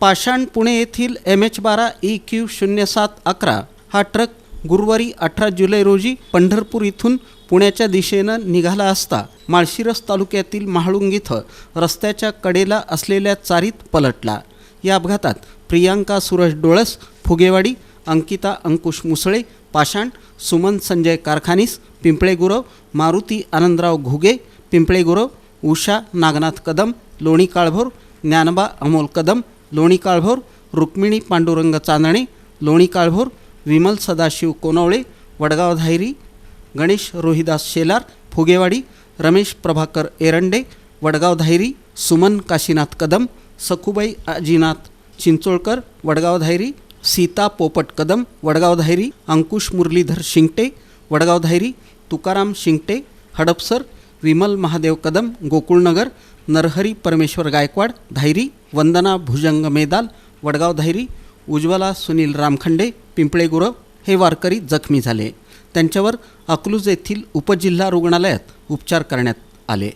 पाषाण पुणे येथील M H बारा E Q शून्य सात अकरा हा ट्रक गुरुवारी अठरा जुलै रोजी पंढरपूर इथून पुण्याच्या दिशेनं निघाला असता माळशिरस तालुक्यातील महाळुंग इथं रस्त्याच्या कडेला असलेल्या चारीत पलटला. या अपघातात प्रियांका सुरज डोळस फुगेवाडी अंकिता अंकुश मुसळे पाषाण सुमन संजय कारखानीस पिंपळे गुरव मारुती आनंदराव घुगे पिंपळे गुरव उषा नागनाथ कदम लोणी काळभोर ज्ञानबा अमोल कदम लोणी काळभोर रुक्मिणी पांडुरंग चांदणे लोणी काळभोर विमल सदाशिव कोनवळे वडगाव धायरी गणेश रोहिदास शेलार फुगेवाडी रमेश प्रभाकर एरंडे वडगाव धायरी सुमन काशीनाथ कदम सखुबाई अजिनाथ चिंचोळकर वडगाव धायरी सीता पोपट कदम वडगाव धायरी अंकुश मुरलीधर शिंगटे वडगाव धायरी तुकाराम शिंगटे हडपसर विमल महादेव कदम गोकुळनगर नरहरी परमेश्वर गायकवाड धायरी वंदना भुजंग मेदाल वडगाव धायरी उज्ज्वला सुनील रामखंडे पिंपळे गुरव हे वारकरी जखमी झाले. त्यांच्यावर अकलूज येथील उपजिल्हा रुग्णालयात उपचार करण्यात आले.